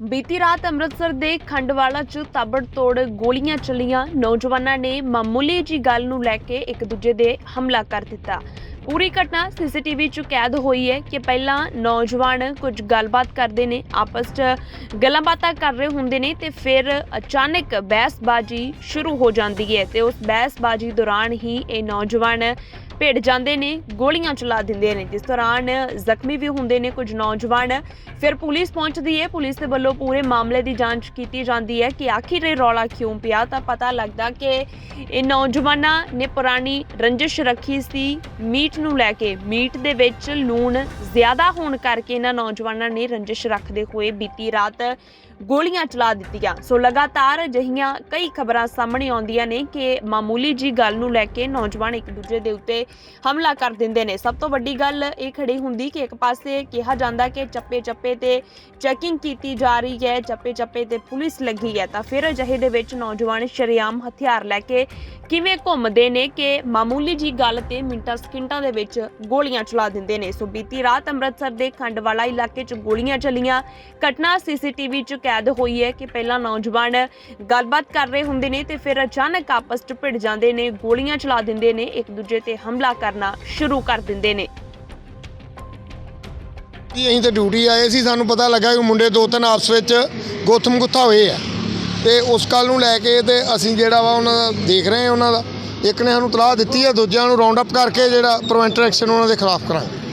ਬੀਤੀ ਰਾਤ ਅੰਮ੍ਰਿਤਸਰ ਦੇ ਖੰਡਵਾਲਾ 'ਚ ਤਾਬੜਤੋੜ ਗੋਲੀਆਂ ਚੱਲੀਆਂ। ਨੌਜਵਾਨਾਂ ਨੇ ਮਾਮੂਲੀ ਜੀ ਗੱਲ ਨੂੰ ਲੈ ਕੇ ਇੱਕ ਦੂਜੇ ਦੇ ਹਮਲਾ ਕਰ ਦਿੱਤਾ। ਪੂਰੀ ਘਟਨਾ ਸੀਸੀਟੀਵੀ 'ਚ ਕੈਦ ਹੋਈ ਹੈ ਕਿ ਪਹਿਲਾਂ ਨੌਜਵਾਨ ਕੁਝ ਗੱਲਬਾਤ ਕਰਦੇ ਨੇ, ਆਪਸ 'ਚ ਗੱਲਾਂ ਬਾਤਾਂ ਕਰ ਰਹੇ ਹੁੰਦੇ ਨੇ ਤੇ ਫਿਰ ਅਚਾਨਕ ਬਹਿਸਬਾਜ਼ੀ ਸ਼ੁਰੂ ਹੋ ਜਾਂਦੀ ਹੈ ਤੇ ਉਸ ਬਹਿਸਬਾਜ਼ੀ ਦੌਰਾਨ ਹੀ ਇਹ ਨੌਜਵਾਨ ਭਿੜ ਜਾਂਦੇ ਨੇ, ਗੋਲੀਆਂ ਚਲਾ ਦਿੰਦੇ ਨੇ। ਜਿਸ ਦੌਰਾਨ ਜ਼ਖਮੀ ਵੀ ਹੁੰਦੇ ਨੇ ਕੁਝ ਨੌਜਵਾਨ। ਫਿਰ ਪੁਲਿਸ ਪਹੁੰਚਦੀ ਹੈ। ਪੁਲਿਸ ਦੇ ਵੱਲੋਂ ਪੂਰੇ ਮਾਮਲੇ ਦੀ ਜਾਂਚ ਕੀਤੀ ਜਾਂਦੀ ਹੈ ਕਿ ਆਖਿਰ ਇਹ ਰੌਲਾ ਕਿਉਂ ਪਿਆ? ਤਾਂ ਪਤਾ ਲੱਗਦਾ ਕਿ ਇਹ ਨੌਜਵਾਨਾਂ ਨੇ ਪੁਰਾਣੀ ਰੰਜਿਸ਼ ਰੱਖੀ ਸੀ। ਮੀਟ ਨੂੰ ਲੈ ਕੇ, ਮੀਟ ਦੇ ਵਿੱਚ ਲੂਣ ਜ਼ਿਆਦਾ ਹੋਣ ਕਰਕੇ ਇਹਨਾਂ ਨੌਜਵਾਨਾਂ ਨੇ ਰੰਜਿਸ਼ ਰੱਖਦੇ ਹੋਏ ਬੀਤੀ ਰਾਤ ਗੋਲੀਆਂ ਚਲਾ ਦਿੱਤੀਆਂ। ਸੋ ਲਗਾਤਾਰ ਅਜਿਹੀਆਂ ਕਈ ਖਬਰਾਂ ਸਾਹਮਣੇ ਆਉਂਦੀਆਂ ਨੇ ਕਿ ਮਾਮੂਲੀ ਜੀ ਗੱਲ ਨੂੰ ਲੈ ਕੇ ਨੌਜਵਾਨ ਇੱਕ ਦੂਜੇ ਦੇ ਉੱਤੇ ਹਮਲਾ ਕਰ ਦਿੰਦੇ ਨੇ। ਸਭ ਤੋਂ ਵੱਡੀ ਗੱਲ ਇਹ ਖੜੀ ਹੁੰਦੀ ਕਿ ਇੱਕ ਪਾਸੇ ਕਿਹਾ ਜਾਂਦਾ ਕਿ ਚੱਪੇ ਚੱਪੇ ਤੇ ਚੈਕਿੰਗ ਕੀਤੀ ਜਾ ਰਹੀ ਹੈ ਚੱਪੇ ਚੱਪੇ ਤੇ ਪੁਲਿਸ ਲੱਗੀ ਹੈ। ਤਾਂ ਫਿਰ ਅਜਿਹੇ ਦੇ ਵਿੱਚ ਨੌਜਵਾਨ ਸ਼ਰੇਆਮ ਹਥਿਆਰ ਲੈ ਕੇ ਕਿਵੇਂ ਘੁੰਮਦੇ ਨੇ ਕਿ ਮਾਮੂਲੀ ਜੀ ਗੱਲ ਤੇ ਮਿੰਟਾਂ, ਸਕਿੰਟਾਂ ਦੇ ਵਿੱਚ ਗੋਲੀਆਂ ਚਲਾ ਦਿੰਦੇ ਨੇ। ਸੋ ਬੀਤੀ ਰਾਤ ਅੰਮ੍ਰਿਤਸਰ ਦੇ ਖੰਡਵਾਲਾ ਇਲਾਕੇ 'ਚ ਗੋਲੀਆਂ ਚੱਲੀਆਂ। ਘਟਨਾ ਸੀਸੀਟੀਵੀ 'ਚ ਕੈਦ ਹੋਈ ਹੈ ਕਿ ਪਹਿਲਾਂ ਨੌਜਵਾਨ ਗੱਲਬਾਤ ਕਰ ਰਹੇ ਹੁੰਦੇ ਨੇ ਤੇ ਫਿਰ ਅਚਾਨਕ ਆਪਸ 'ਚ ਭਿੜ ਜਾਂਦੇ ਨੇ, ਗੋਲੀਆਂ ਚਲਾ ਦਿੰਦੇ ਨੇ, ਇੱਕ ਦੂਜੇ ਤੇ ਹਮਲਾ ਕਰਨਾ ਸ਼ੁਰੂ ਕਰ ਦਿੰਦੇ ਨੇ। ਜੀ, ਅਸੀਂ ਤਾਂ ਡਿਊਟੀ ਆਏ ਸੀ, ਸਾਨੂੰ ਪਤਾ ਲੱਗਾ ਕਿ ਮੁੰਡੇ ਦੋ ਤਿੰਨ ਆਪਸ ਵਿੱਚ ਗੋਥਮ ਗੁੱਥਾ ਹੋਏ ਆ। ਤੇ ਉਸ ਕੱਲ ਨੂੰ ਲੈ ਕੇ ਤੇ ਅਸੀਂ ਜਿਹੜਾ ਵਾ ਉਹਨਾਂ ਦਾ ਦੇਖ ਰਹੇ ਹਾਂ ਉਹਨਾਂ ਦਾ। ਇੱਕ ਨੇ ਸਾਨੂੰ ਤਲਾਹ ਦਿੱਤੀ ਹੈ ਦੂਜਿਆਂ ਨੂੰ ਰਾਉਂਡ ਅਪ ਕਰਕੇ ਜਿਹੜਾ ਪ੍ਰੀਵੈਂਟਰ ਐਕਸ਼ਨ ਉਹਨਾਂ ਦੇ ਖਿਲਾਫ ਕਰਾਂਗੇ।